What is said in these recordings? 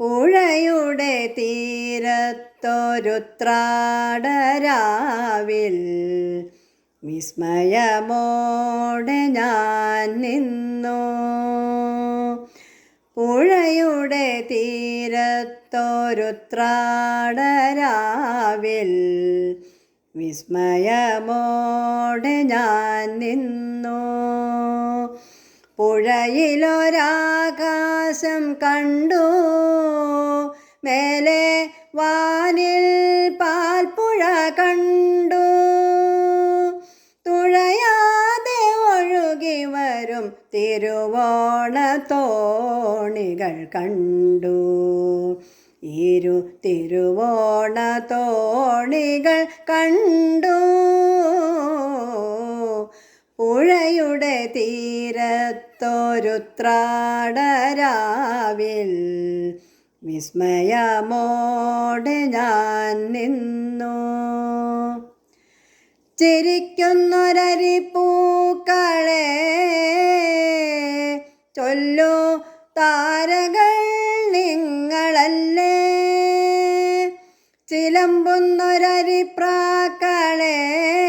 പുഴയുടെ തീരത്തൊരുത്രാടരാവിൽ വിസ്മയമോടെ ഞാൻ നിന്നു. പുഴയുടെ തീരത്തൊരുത്രാടരാവിൽ വിസ്മയമോടെ ഞാൻ നിന്നു. പുഴയിലൊരാകാശം കണ്ടു. മേലെ വാനിൽ പാൽപ്പുഴ കണ്ടു. തുഴയാതെ ഒഴുകി വരും തിരുവോണത്തോണികൾ കണ്ടു. ഇരു തിരുവോണത്തോണികൾ കണ്ടു. പുഴയുടെ തീരത്തൊരുത്രാടരാവിൽ വിസ്മയമോടെ ഞാൻ നിന്നു. ചിരിക്കുന്നൊരരിപ്പൂക്കളെ ചൊല്ലു താരകൾ നിങ്ങളല്ലേ? ചിലമ്പുന്നൊരരിപ്രാക്കളെ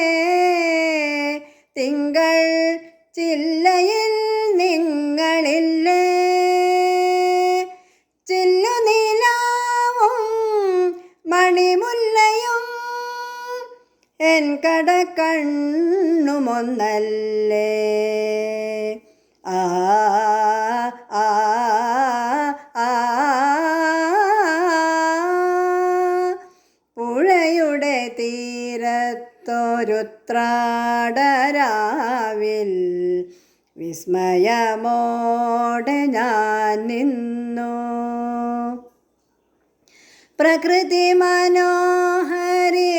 തിങ്കൾ ചില്ലയിൽ നിങ്ങളില്ലേ? ചില്ലുനീലാവും മണിമുല്ലയും എൻ കടക്കണ്ണുമൊന്നല്ലേ? ആ ആ ആ പുഴയുടെ തീരത്തൊരുത്രാടരാവിൽ വിസ്മയമോടെ ഞാൻ നിന്നു. പ്രകൃതി മനോഹരി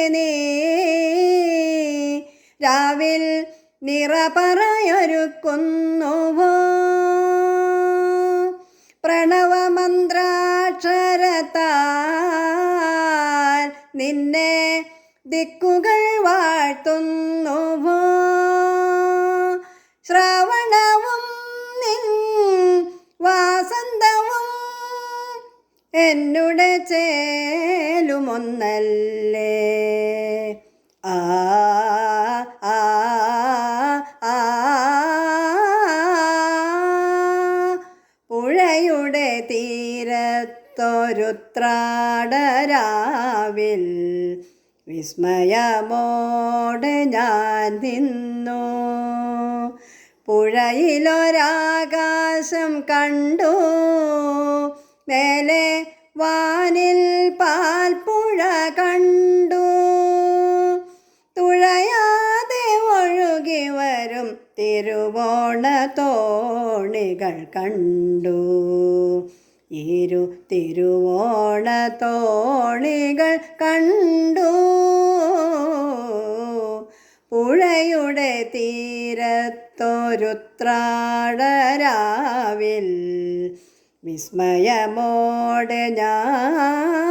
രാവിൽ നിറപറയൊരുക്കുന്നുവോ? പ്രണവമന്ത്രാക്ഷരത്താൽ നിന്നെ ദിക്കുകൾ വാഴ്ത്തുന്നുവോ ശ്രവണവും നിൻ വാസന്തവും എന്നുടെ ചേലുമൊന്നല്ലേ ആ ആ ആ പുഴയുടെ തീരത്തൊരുത്രാടരാവിൽ വിസ്മയമോടെ ഞാൻ നിന്നു. പുഴയിലൊരാകാശം കണ്ടു. മേലെ വാനിൽ പാൽപ്പുഴ കണ്ടു. തുഴയാതെ ഒഴുകി വരും തിരുവോണ തോണികൾ കണ്ടു. ഇരു തിരുവോണത്തോണികൾ കണ്ടു. പുഴയുടെ തീരത്തൊരുത്രാടരാവിൽ വിസ്മയമോടെ ഞാൻ